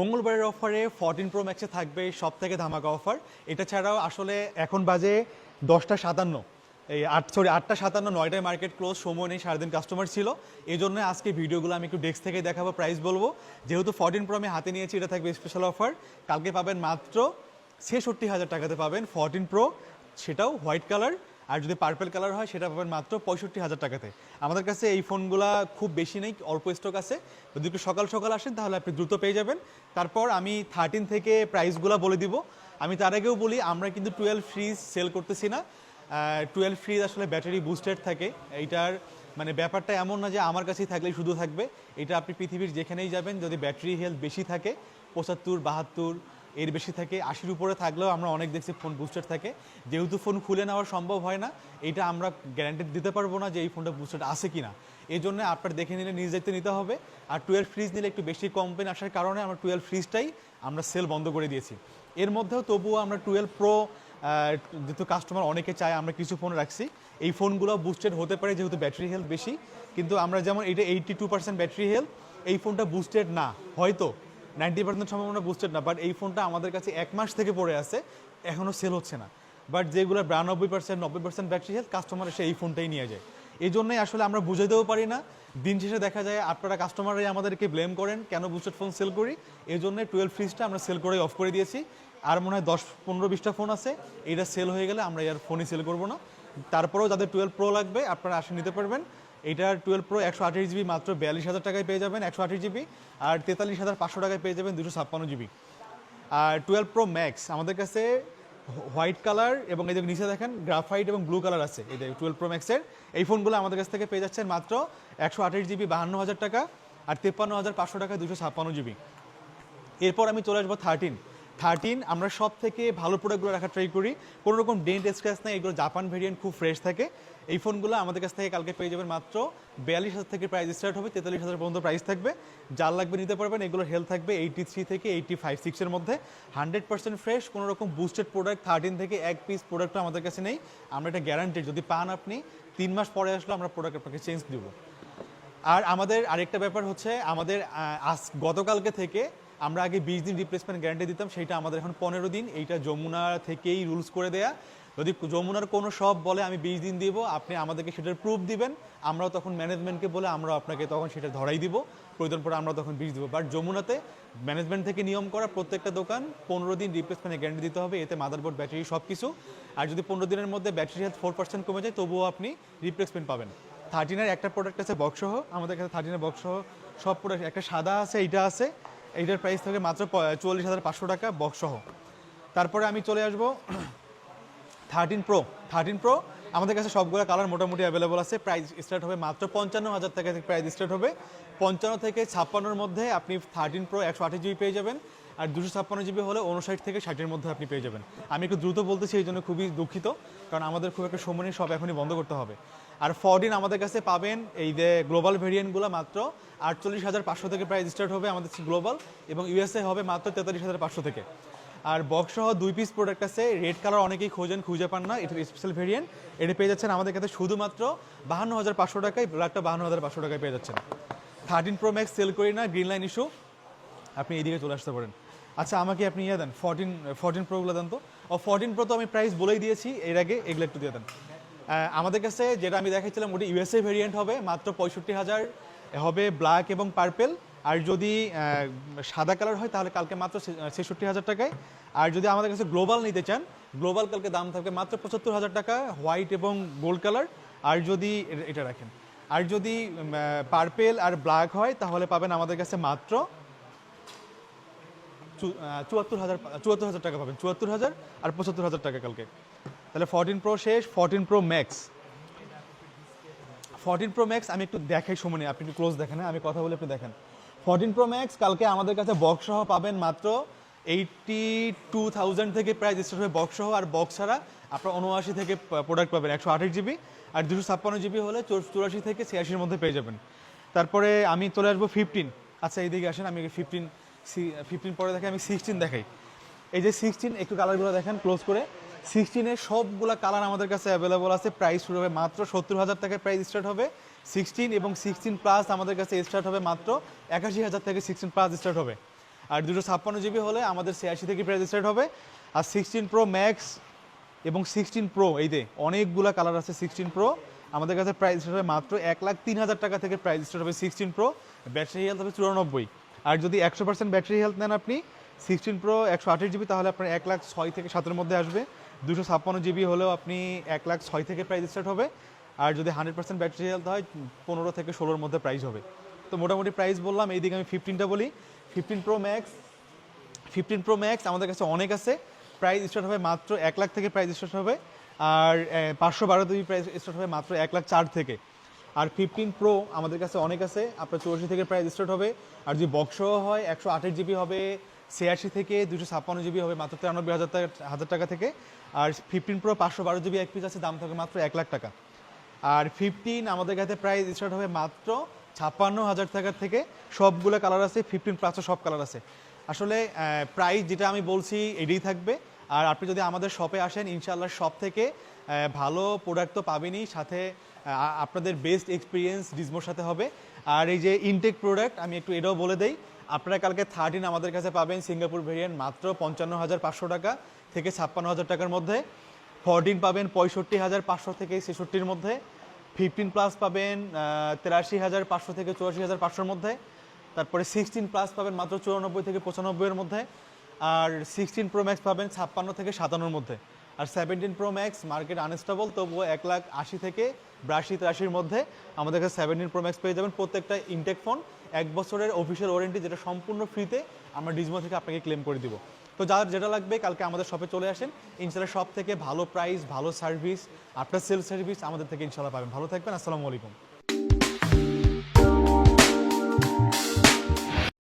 মঙ্গলবারের অফারে fourteen pro ম্যাক্সে থাকবে সব থেকে ধামাকা অফার এটা ছাড়াও আসলে এখন বাজে দশটা সাতান্ন। এই আট সরি আটটা সাতান্ন, নয়টায় মার্কেট ক্লোজ সময় নেই, সারাদিন কাস্টমার ছিল। এই জন্য আজকে ভিডিওগুলো আমি একটু ডেস্ক থেকে দেখাবো প্রাইস বলব। যেহেতু ফোরটিন প্রো আমি হাতে নিয়েছি, এটা থাকবে স্পেশাল অফার কালকে পাবেন মাত্র ছেষট্টি হাজার টাকাতে পাবেন ফোরটিন প্রো সেটাও হোয়াইট কালার আর যদি পার্পেল কালার হয়, সেটা পাবেন মাত্র পঁয়ষট্টি হাজার টাকাতে। আমাদের কাছে এই ফোনগুলা খুব বেশি নেই, অল্প স্টক আছে। যদি একটু সকাল সকাল আসেন, তাহলে আপনি দ্রুত পেয়ে যাবেন। তারপর আমি থার্টিন থেকে প্রাইসগুলো বলে দিব। আমি তার আগেও বলি, আমরা কিন্তু টুয়েলভ ফ্রিজ সেল করতেছি না। টুয়েলভ ফ্রিজ আসলে ব্যাটারি বুস্টেড থাকে। এইটার মানে ব্যাপারটা এমন না যে আমার কাছেই থাকলেই শুধু থাকবে। এটা আপনি পৃথিবীর যেখানেই যাবেন, যদি ব্যাটারি হেলথ বেশি থাকে, পঁচাত্তর, বাহাত্তর এর বেশি থাকে। আশির উপরে থাকলেও আমরা অনেক দেখছি ফোন বুস্টার থাকে। যেহেতু ফোন খুলে নেওয়া সম্ভব হয় না, এটা আমরা গ্যারান্টি দিতে পারব না যে এই ফোনটা বুস্টার আছে কি না এই জন্য আপনার দেখে নিলে নিজ দায়িত্বে নিতে হবে। আর টুয়েলভ ফ্রিজ নিলে একটু বেশি কমপ্লেন আসার কারণে আমরা টুয়েলভ ফ্রিজটাই আমরা সেল বন্ধ করে দিয়েছি। এর মধ্যেও তবুও আমরা টুয়েলভ প্রো যেহেতু কাস্টমার অনেকে চায় আমরা কিছু ফোন রাখছি, এই ফোনগুলো বুস্টেড হতে পারে যেহেতু ব্যাটারি হেলথ বেশি। কিন্তু আমরা যেমন, এটা eighty two percent battery health এই ফোনটা বুস্টেড না। হয়তো নাইনটি পার্সেন্ট সম্ভাবনা বুস্টেড না বাট এই ফোনটা আমাদের কাছে এক মাস থেকে পড়ে আছে এখনও সেল হচ্ছে না। বাট যেগুলো বিরানব্বই পার্সেন্ট, নব্বই পার্সেন্ট ব্যাটারি হেলথ কাস্টমার এসে এই ফোনটাই নিয়ে যায়। এই জন্যই আসলে আমরা বুঝাইতেও পারি না। দিন শেষে দেখা যায় আপনারা কাস্টমাররাই আমাদেরকে ব্লেম করেন, কেন বুস্টেড ফোন সেল করি? এই জন্য টুয়েলভ ফ্রিজটা আমরা সেল করে অফ করে দিয়েছি। আর মনে হয় দশ পনেরো বিশটা ফোন আছে এটা সেল হয়ে গেলে আমরা আর ফোনই সেল করব না। তারপরেও যাদের টুয়েলভ প্রো লাগবে, আপনারা আসে নিতে পারবেন। এটার টুয়েলভ প্রো একশো আঠাশ জিবি মাত্র বিয়াল্লিশ হাজার টাকায় পেয়ে যাবেন, একশো আঠাশ জিবি আর তেতাল্লিশ হাজার পাঁচশো টাকায় পেয়ে যাবেন দুশো ছাপ্পান্ন জিবি আর টুয়েলভ প্রো ম্যাক্স আমাদের কাছে হোয়াইট কালার এবং এই যে নিচে দেখেন গ্রাফাইট এবং ব্লু কালার আছে। এই টুয়েলভ প্রো ম্যাক্সের এই ফোনগুলো আমাদের কাছ থেকে পেয়ে যাচ্ছেন মাত্র একশো আঠাশ জিবি বাহান্ন হাজার টাকা, আর তেপ্পান্ন হাজার পাঁচশো টাকা দুশো ছাপ্পান্ন জিবি এরপর আমি চলে আসব থার্টিন থার্টিন আমরা সব থেকে ভালো প্রোডাক্টগুলো রাখার ট্রাই করি। কোনো রকম ডেন্ট স্ক্র্যাচ নেই, এগুলো জাপান ভেরিয়েন্ট খুব ফ্রেশ থাকে। এই ফোনগুলো আমাদের কাছ থেকে কালকে পেয়ে যাবেন মাত্র বিয়াল্লিশ হাজার থেকে প্রাইস স্টার্ট হবে, তেতাল্লিশ হাজার পর্যন্ত প্রাইস থাকবে। যার লাগবে নিতে পারবেন, এগুলোর হেলথ থাকবে এইটি থ্রি থেকে এইটি ফাইভ সিক্সের মধ্যে। হান্ড্রেড পার্সেন্ট ফ্রেশ কোনো রকম বুস্টেড প্রোডাক্ট থার্টিন থেকে এক পিস প্রোডাক্টও আমাদের কাছে নেই। আমরা এটা গ্যারান্টি যদি পান আপনি, তিন মাস পরে আসলে আমরা প্রোডাক্ট আপনাকে চেঞ্জ দেবো। আর আমাদের আরেকটা ব্যাপার হচ্ছে, আমাদের আজ গতকালকে থেকে আমরা আগে বিশ দিন রিপ্লেসমেন্ট গ্যারান্টি দিতাম, সেইটা আমাদের এখন পনেরো দিন। এইটা যমুনা থেকেই রুলস করে দেয়া। যদি যমুনার কোনো সব বলে, আমি বিশ দিন দিব, আপনি আমাদেরকে সেটার প্রুফ দিবেন। আমরাও তখন ম্যানেজমেন্টকে বলে, আমরা আপনাকে তখন সেটা ধরাই দিব। প্রয়োজন পরে আমরা তখন বিষ দিব। বাট যমুনাতে ম্যানেজমেন্ট থেকে নিয়ম করা, প্রত্যেকটা দোকান পনেরো দিন রিপ্লেসমেন্টের গ্যারান্টি দিতে হবে। এতে মাদারবোর্ড ব্যাটারি সব কিছু আর যদি পনেরো দিনের মধ্যে ব্যাটারি হেলথ ফোর পার্সেন্ট কমে যায়, তবুও আপনি রিপ্লেসমেন্ট পাবেন। থার্টিনের একটা প্রোডাক্ট আছে বক্সসহ আমাদের কাছে থার্টিনের বক্সসহ সব প্রোডাক্ট একটা সাদা আছে, এইটা আছে। এইটার প্রাইস থাকে মাত্র চুয়াল্লিশ হাজার পাঁচশো টাকা বক্সসহ তারপরে আমি চলে আসব থার্টিন প্রো থার্টিন প্রো আমাদের কাছে সবগুলো কালার মোটামুটি অ্যাভেলেবল আছে। প্রাইস স্টার্ট হবে মাত্র পঞ্চান্ন হাজার টাকা থেকে প্রাইস স্টার্ট হবে। পঞ্চান্ন থেকে ছাপ্পান্নর মধ্যে আপনি থার্টিন প্রো একশো আঠাশ জিবি পেয়ে যাবেন। আর দুশো ছাপ্পান্ন জিবি হলে উনষাট থেকে ষাটের মধ্যে আপনি পেয়ে যাবেন। আমি একটু দ্রুত বলতেছি, এই জন্য খুবই দুঃখিত। কারণ আমাদের খুব একটা সময় সব এখনই বন্ধ করতে হবে। আর ফরডিন আমাদের কাছে পাবেন এই যে গ্লোবাল ভেরিয়েন্টগুলো মাত্র আটচল্লিশ হাজার পাঁচশো থেকে প্রাইস স্টার্ট হবে আমাদের গ্লোবাল এবং ইউএসএ হবে মাত্র তেতাল্লিশ হাজার পাঁচশো থেকে। আর বক্স সহ দুই পিস প্রোডাক্ট আছে রেড কালার অনেকেই খোঁজেন, খুঁজে পান না, এটা স্পেশাল ভেরিয়েন্ট এটা পেয়ে যাচ্ছেন আমাদের কাছে শুধুমাত্র বাহান্ন হাজার পাঁচশো টাকায় ব্ল্যাকটা বাহান্ন হাজার পাঁচশো টাকায় পেয়ে যাচ্ছেন। থার্টিন প্রো ম্যাক্স সেল করি না গ্রিন লাইন ইস্যু আপনি এইদিকে চলে আসতে পারেন। আচ্ছা আমাকে আপনি ইয়ে দেন ফোরটিন ফোরটিন প্রোগুলো দেন তো। ও ফোরটিন প্রো তো আমি প্রাইস বলেই দিয়েছি, এর আগে এগুলো একটু দিয়ে দেন। আমাদের কাছে যেটা আমি দেখাচ্ছিলাম ওটা ইউএসএ ভেরিয়েন্ট হবে, মাত্র পঁয়ষট্টি হাজার হবে ব্ল্যাক এবং পার্পেল আর যদি সাদা কালার হয়, তাহলে কালকে মাত্র ছেষট্টি হাজার টাকায়। আর যদি আমাদের কাছে গ্লোবাল নিতে চান গ্লোবাল কালকে দাম থাকবে মাত্র পঁচাত্তর হাজার টাকা হোয়াইট এবং গোল্ড কালার আর যদি এটা রাখেন। আর যদি পার্পেল আর ব্ল্যাক হয়, তাহলে পাবেন আমাদের কাছে মাত্র চুয়াত্তর হাজার চুয়াত্তর হাজার টাকা পাবেন, চুয়াত্তর হাজার আর পঁচাত্তর হাজার টাকা কালকে। তাহলে ফোরটিন প্রো শেষ fourteen pro max fourteen pro max আমি একটু দেখাই সময় আপনি একটু ক্লোজ দেখেন হ্যাঁ? আমি কথা বলে, আপনি দেখেন। ফোরটিন প্রো ম্যাক্স কালকে আমাদের কাছে বক্স সহ পাবেন মাত্র এইটটি টু থাউজেন্ড থেকে প্রাইস স্টার্ট হবে বক্স সহ, আর বক্স ছাড়া আপনার উনআশি থেকে প্রোডাক্ট পাবেন একশো আঠাশ জিবি আর দুশো ছাপ্পান্ন জিবি হলে চুরাশি থেকে ছিয়াশির মধ্যে পেয়ে যাবেন। তারপরে আমি চলে আসব ফিফটিন আচ্ছা এইদিকে আসেন, আমি ফিফটিন ফিফটিন পরে দেখে আমি সিক্সটিন দেখাই। এই যে সিক্সটিন একটু কালারগুলো দেখেন ক্লোজ করে। সিক্সটিনের সবগুলা কালার আমাদের কাছে অ্যাভেলেবল আছে। প্রাইস শুরু হবে মাত্র সত্তর হাজার টাকায় প্রাইস স্টার্ট হবে। সিক্সটিন এবং সিক্সটিন প্লাস আমাদের কাছে স্টার্ট হবে মাত্র একাশি হাজার থেকে সিক্সটিন প্লাস স্টার্ট হবে। আর দুশো ছাপ্পান্ন জিবি হলে আমাদের ছিয়াশি থেকে প্রাইস স্টার্ট হবে। আর সিক্সটিন প্রো ম্যাক্স এবং সিক্সটিন প্রো এই যে অনেকগুলা কালার আছে সিক্সটিন প্রো আমাদের কাছে প্রাইস স্টার্ট হবে মাত্র এক লাখ তিন হাজার টাকা থেকে প্রাইস স্টার্ট হবে সিক্সটিন প্রো ব্যাটারি হেলথ হবে চুরানব্বই। আর যদি একশো পার্সেন্ট ব্যাটারি হেলথ নেন আপনি সিক্সটিন প্রো একশো আঠাশ জিবি তাহলে আপনার এক লাখ ছয় থেকে সাতের মধ্যে আসবে। দুশো ছাপ্পান্ন জিবি হলেও আপনি এক লাখ ছয় থেকে প্রাইস স্টার্ট হবে। আর যদি হান্ড্রেড পার্সেন্ট ব্যাটারি হেলথ হয়, পনেরো থেকে ষোলোর মধ্যে প্রাইস হবে। তো মোটামুটি প্রাইস বললাম, এইদিকে আমি ফিফটিনটা বলি। Fifteen pro max fifteen pro max আমাদের কাছে অনেক আছে। প্রাইস স্টার্ট হবে মাত্র এক লাখ থেকে প্রাইস স্টার্ট হবে। আর পাঁচশো বারো জিবি প্রাইস স্টার্ট হবে মাত্র এক লাখ চার থেকে। আর ফিফটিন প্রো আমাদের কাছে অনেক আছে। আপনার চৌরাশি থেকে প্রাইস স্টার্ট হবে। আর যদি বক্সও হয়, একশো আঠাশ জিবি হবে। ছিয়াশি থেকে দুশো ছাপ্পান্ন জিবি হবে মাত্র তিরানব্বই হাজার টাকা হাজার টাকা থেকে। আর ফিফটিন প্রো পাঁচশো বারো জিবি এক পিস আছে, দাম থাকবে মাত্র এক লাখ টাকা। আর ফিফটিন আমাদের কাছে প্রাইস স্টার্ট হবে মাত্র ছাপ্পান্ন হাজার টাকার থেকে। সবগুলো কালার আছে ফিফটিন প্লাসও সব কালার আছে। আসলে প্রাইস যেটা আমি বলছি, এটাই থাকবে। আর আপনি যদি আমাদের শপে আসেন ইনশাল্লাহ শপ থেকে ভালো প্রোডাক্ট তো পাবেনই। সাথে আপনাদের বেস্ট এক্সপিরিয়েন্স ডিজমোর সাথে হবে। আর এই যে ইনটেক প্রোডাক্ট আমি একটু এটাও বলে দেই। আপনারা কালকে থার্টিন আমাদের কাছে পাবেন সিঙ্গাপুর ভেরিয়েন্ট মাত্র পঞ্চান্ন হাজার পাঁচশো টাকা থেকে ছাপ্পান্ন হাজার টাকার মধ্যে। ফোরটিন পাবেন পঁয়ষট্টি হাজার পাঁচশো থেকে ছেষট্টির মধ্যে। ফিফটিন প্লাস পাবেন তেরাশি হাজার পাঁচশো থেকে চুরাশি হাজার পাঁচশোর মধ্যে। তারপরে সিক্সটিন প্লাস পাবেন মাত্র চুরানব্বই থেকে পঁচানব্বইয়ের মধ্যে। আর সিক্সটিন প্রো ম্যাক্স পাবেন ছাপ্পান্ন থেকে সাতান্নর মধ্যে। আর seventeen pro max market unstable তবুও এক লাখ আশি থেকে বিরাশি, তিরাশির মধ্যে। আমাদের কাছে সেভেন্টিন প্রো ম্যাক্স পেয়ে যাবেন প্রত্যেকটা ইনটেক ফোন এক বছরের অফিসিয়াল ওয়ারেন্টি যেটা সম্পূর্ণ ফ্রিতে আমরা ডিজমো থেকে আপনাকে ক্লেম করে দিব। তো যার যেটা লাগবে কালকে আমাদের শপে চলে আসেন। ইনশাল্লাহ সব থেকে ভালো প্রাইস ভালো সার্ভিস আপনার সেল সার্ভিস আমাদের থেকে ইনশাল্লাহ পাবেন। ভালো থাকবেন, আসসালামু আলাইকুম।